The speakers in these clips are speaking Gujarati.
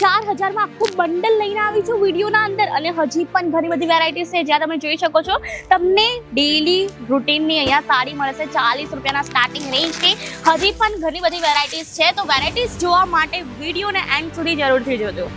ચાર હજારમાં આખું બંડલ લઈને આવી છું વિડીયોના અંદર અને હજી પણ ઘણી બધી વેરાયટીઝ છે જ્યાં તમે જોઈ શકો છો. તમને ડેલી રૂટીનની અહીંયા સાડી મળશે, ચાલીસ રૂપિયાના સ્ટાર્ટિંગ રેન્જથી હજી પણ ઘણી બધી વેરાયટીઝ છે. તો વેરાયટીઝ જોવા માટે વિડીયોને એન્ડ સુધી જરૂરથી જોજો.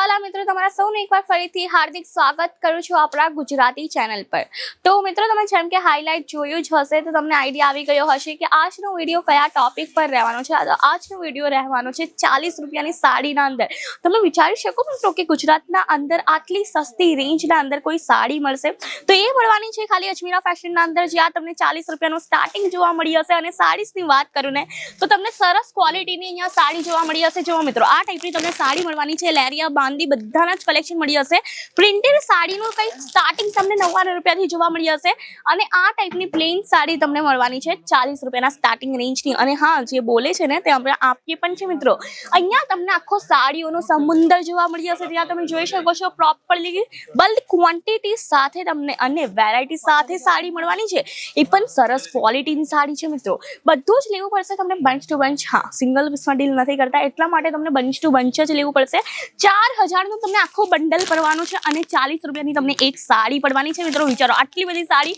વાલા મિત્રો, તમારા સૌને એકવાર ફરીથી હાર્દિક સ્વાગત કરું છું આપણા ગુજરાતી ચેનલ પર. તો મિત્રો, તમે જેમ કે હાઇલાઇટ જોયું જ હશે, તો તમને આઈડિયા આવી ગયો હશે કે આજનો વીડિયો કયા ટોપિક પર રહેવાનો છે. તો આજનો વીડિયો રહેવાનો છે ચાલીસ રૂપિયાની સાડીના અંદર. તમે વિચારી શકો મિત્રો કે ગુજરાતના અંદર આટલી સસ્તી રેન્જના અંદર કોઈ સાડી મળશે? તો એ મળવાની છે ખાલી અજમીરા ફેશનના અંદર જ્યાં તમને ચાલીસ રૂપિયાનું સ્ટાર્ટિંગ જોવા મળી હશે અને સાડીસની વાત કરું ને, તો તમને સરસ ક્વોલિટીની અહીંયા સાડી જોવા મળી હશે. જોવા મિત્રો, આ ટાઈપની તમને સાડી મળવાની છે. લેરિયા બાંધી બધાના જ કલેક્શન મળી હશે. પ્રિન્ટેડ સાડીનું કંઈક સ્ટાર્ટિંગ તમને નવ્વાણું રૂપિયાથી જોવા મળી જશે અને આ ટાઈપની પ્લેન સાડી તમને મળવાની છે ચાલીસ રૂપિયાના સ્ટાર્ટિંગ રેન્જની અને હા, જે બોલે છે ને તે આપણે આપીએ પણ છે મિત્રો. અહીંયા તમને આખો સાડીઓનો સમુદર જોવા મળી હશે. ત્યાં તમે જોઈ શકો છો પ્રોપરલી બલ્ક ક્વોન્ટિટી સાથે તમને અને વેરાયટી સાથે સાડી મળવાની છે. એ પણ સરસ ક્વોલિટીની સાડી છે મિત્રો. બધું જ લેવું પડશે તમને બંચ ટુ બંચ હા સિંગલ પીસમાં ડીલ નથી કરતા. એટલા માટે તમને બંચ ટુ બંચ જ લેવું પડશે. ચાર હજારનું તમને આખો બંડલ પડવાનું છે અને ચાલીસ રૂપિયાની તમને એક સાડી પડવાની છે. મિત્રો, વિચારો, આટલી બધી સાડી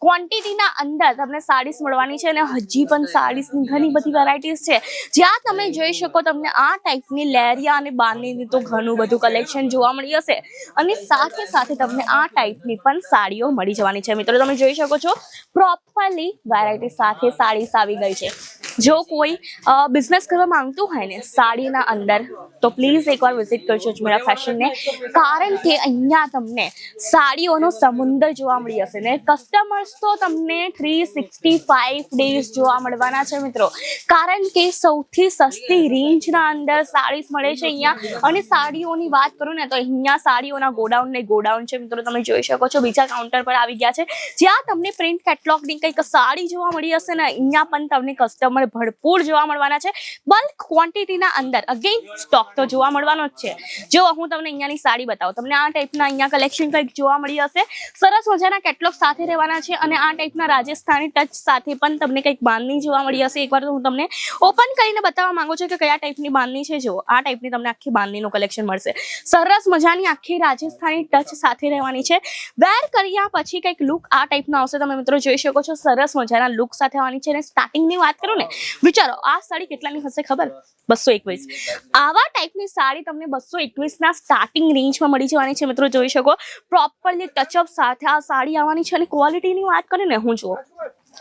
ક્વોન્ટિટીના અંદર તમને સાડીસ મળવાની છે અને હજી પણ સાડીસની ઘણી બધી વેરાયટીઝ છે. જ્યાં તમે જોઈ શકો તમને આ ટાઈપની લેરિયા અને બાંધણીની તો ઘણું બધું કલેક્શન જોવા મળી હશે. અને સાથે સાથે તમને આ ટાઈપની પણ સાડીઓ મળી જવાની છે. મિત્રો, તમે જોઈ શકો છો પ્રોપરલી વેરાયટી સાથે સાડીસ આવી ગઈ છે. જો કોઈ બિઝનેસ કરવા માંગતું હોય ને સાડીના અંદર, તો પ્લીઝ એકવાર વિઝિટ કરજો અજમેરા ફેશનને કારણ કે અહીંયા તમને સાડીઓનો સમુદ્ર જોવા મળી હશે ને. કસ્ટમર્સ તો તમને થ્રી સિક્સટી ફાઈવ ડેઝ જોવા મળવાના છે મિત્રો. કારણ કે સૌથી સસ્તી રેન્જના અંદર સાડીસ મળે છે અહીંયા. અને સાડીઓની વાત કરું ને તો અહીંયા સાડીઓના ગોડાઉન ને ગોડાઉન છે મિત્રો, તમે જોઈ શકો છો. બીજા કાઉન્ટર પર આવી ગયા છે. જ્યાં તમને પ્રિન્ટ કેટલોગની કંઈક સાડી જોવા મળી હશે ને, અહીંયા પણ તમને કસ્ટમર ભરપૂર જોવા મળવાના છે. બલ્ક ક્વોન્ટિટીના અંદર અગેઇન સ્ટોક તો જોવા મળવાનો જ છે. જો હું તમને અહીંયાની સાડી બતાવું, તમને આ ટાઈપના અહીંયા કલેક્શન કંઈક જોવા મળી હશે. સરસ મજાના કેટલોગ સાથે રહેવાના છે અને આ ટાઈપના રાજસ્થાની ટચ સાથે પણ તમને કંઈક બાંધણી જોવા મળી હશે. એકવાર તો હું તમને ઓપન કરીને બતાવવા માંગુ છું કે કયા ટાઈપની બાંધણી છે. જો આ ટાઈપની તમને આખી બાંધણીનું કલેક્શન મળશે. સરસ મજાની આખી રાજસ્થાની ટચ સાથે રહેવાની છે. વેર કર્યા પછી કંઈક લુક આ ટાઈપનો આવશે. તમે મિત્રો જોઈ શકો છો, સરસ મજાના લુક સાથે આવવાની છે. અને સ્ટાર્ટિંગની વાત કરું ને વિચારો, આ સાડી કેટલાની હશે ખબર? બસો એકવીસ. આવા ટાઈપની સાડી તમને બસો એકવીસના સ્ટાર્ટિંગ રેન્જમાં મળી જવાની છે મિત્રો, જોઈ શકો. પ્રોપરલી ટચઅપ સાથે આ સાડી આવવાની છે અને ક્વોલિટીની વાત કરે ને હું જુઓ.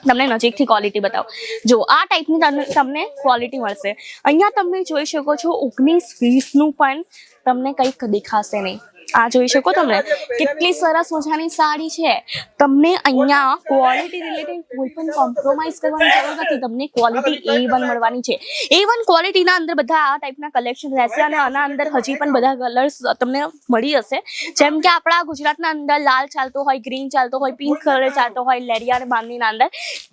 તમને નજીકથી ક્વોલિટી બતાવો. જો, આ ટાઈપની તમને ક્વોલિટી મળશે. અહીંયા તમે જોઈ શકો છો ઓગણીસ વીસનું પણ તમને કંઈક દેખાશે નહીં. આ જોઈ શકો તમે. કેટલી સરસ મજાની સાડી છે. તમને અહીંયા ક્વોલિટી રિલેટેડ કોઈ પણ કોમ્પ્રોમાઇઝ કરવાની જરૂર નથી. તમને ક્વોલિટી એ વન મળવાની છે. એ વન ક્વોલિટીના અંદર બધા આ ટાઈપના કલેક્શન રહેશે અને આના અંદર હજી પણ બધા કલર્સ તમને મળી હશે. જેમ કે આપણા ગુજરાતના અંદર લાલ ચાલતો હોય ગ્રીન ચાલતો હોય પિંક કલર ચાલતો હોય, લેરિયા અને બાંધણીના અંદર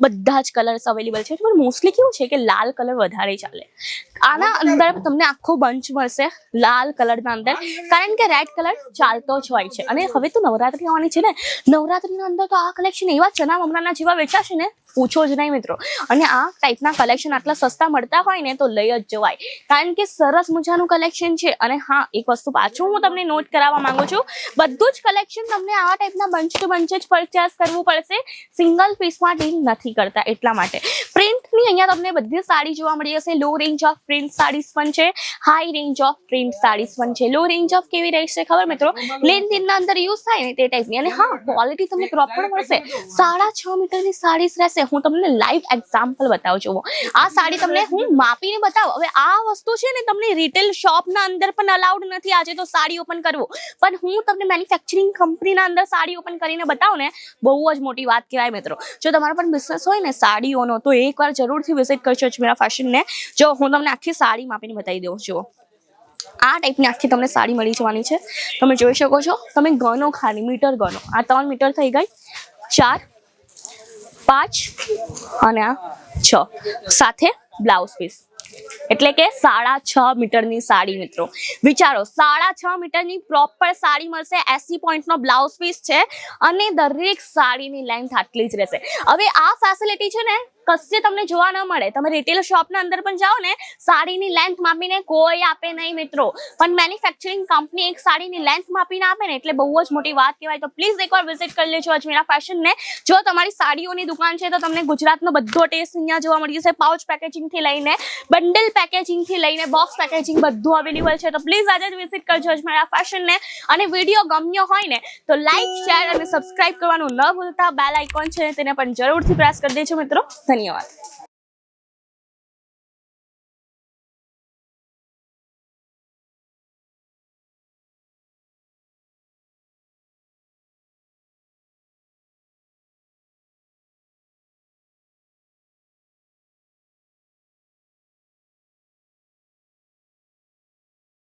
બધા જ કલર્સ અવેલેબલ છે. પણ મોસ્ટલી કેવું છે કે લાલ કલર વધારે ચાલે. આના અંદર તમને આખો બંચ મળશે લાલ કલરના અંદર. કારણ કે રેડ કલર ચાલતો જ હોય છે. અને હવે તો નવરાત્રી આવવાની છે ને? નવરાત્રીના અંદર તો આ કલેક્શન એવા ચના મમરાના જેવા વેચાશે ને? પૂછો જ નહીં મિત્રો. અને આ ટાઈપના કલેક્શન આટલા સસ્તા મળતા હોય ને તો લઈ જ જવાય. કારણ કે સરસ મજાનું કલેક્શન છે. અને હા, એક વસ્તુ પાછું હું તમને નોટ કરાવવા માંગુ છું. બધું જ કલેક્શન તમને આવા ટાઈપના બંચ ટુ બંચ જ પરચેસ કરવું પડશે. સિંગલ પીસમાં ડીલ નથી કરતા એટલા માટે. પ્રિન્ટની અહીંયા તમને બધી સાડી જોવા મળી જશે low range of print saris પણ છે. High range of print saris પણ છે. લો રેન્જ ઓફ કેવી રહેશે ખબર મિત્રો? લેનદેનના અંદર યુઝ થાય ને તે ટાઈપની અને હા ક્વોલિટી તમને પ્રોપર મળશે. સાડા છ મીટરની સાડીઝ રહેશે. હું તમને લાઈવ એક્ઝામ્પલ બતાવું છું. આ સાડી તમને હું માપીને બતાવું. હવે આ વસ્તુ છે ને તમને રિટેલ શોપના અંદર પણ અલાઉડ નથી. આજે તો સાડી ઓપન કરવું. પણ હું તમને મેન્યુફેક્ચરિંગ કંપનીના અંદર સાડી ઓપન કરીને બતાવું ને, બહુ જ મોટી વાત કહેવાય મિત્રો. જો તમારો પણ બિઝનેસ હોય ને, સાડીઓનો, તો એકવાર જરૂરથી વિઝિટ કરજો અજમેરા ફેશનને જો હું તમને આખી સાડી માપીને બતાવી દઉં છું આ ટાઈપની આખી તમને સાડી મળી જવાની છે. તમે જોઈ શકો છો, તમે ગણો ખાલી, મીટર ગણો. આ ત્રણ મીટર થઈ ગઈ. ચાર, પાંચ અને આ છ. સાથે બ્લાઉઝ પીસ એટલે કે સાડા છ મીટરની સાડી મિત્રો. વિચારો, સાડા છ મીટરની પ્રોપર સાડી મળશે, એસી પોઈન્ટનો બ્લાઉઝ પીસ છે, અને દરેક સાડીની લેન્થ આટલી જ રહેશે. હવે આ ફેસિલિટી છે ને કશે તમને જોવા ન મળે. તમે રિટેલ શોપના અંદર પણ જાઓ ને, સાડીની લેન્થ માપીને કોઈ આપે નહીં મિત્રો. પણ મેન્યુફેક્ચરિંગ કંપની એક સાડીની લેન્થ માપીને આપે ને, એટલે બહુ જ મોટી વાત કહેવાય. તો પ્લીઝ એકવાર વિઝિટ કરી લેજો અજમેરા ફેશનને જો તમારી સાડીઓની દુકાન છે, તો તમને ગુજરાતનો બધો ટેસ્ટ અહીંયા જોવા મળી જશે. પાઉચ પેકેજિંગથી લઈને બંડલ પેકેજિંગથી લઈને બોક્સ પેકેજિંગ બધું અવેલેબલ છે. તો પ્લીઝ આજે જ વિઝિટ કરજો અજમેરા ફેશનને અને વીડિયો ગમ્યો હોય ને, તો લાઈક શેર અને સબસ્ક્રાઇબ કરવાનું ન ભૂલતા. બેલ આઇકોન છે તેને પણ જરૂરથી પ્રેસ કરી દેજો મિત્રો. ધન્યવાદ. 没有啊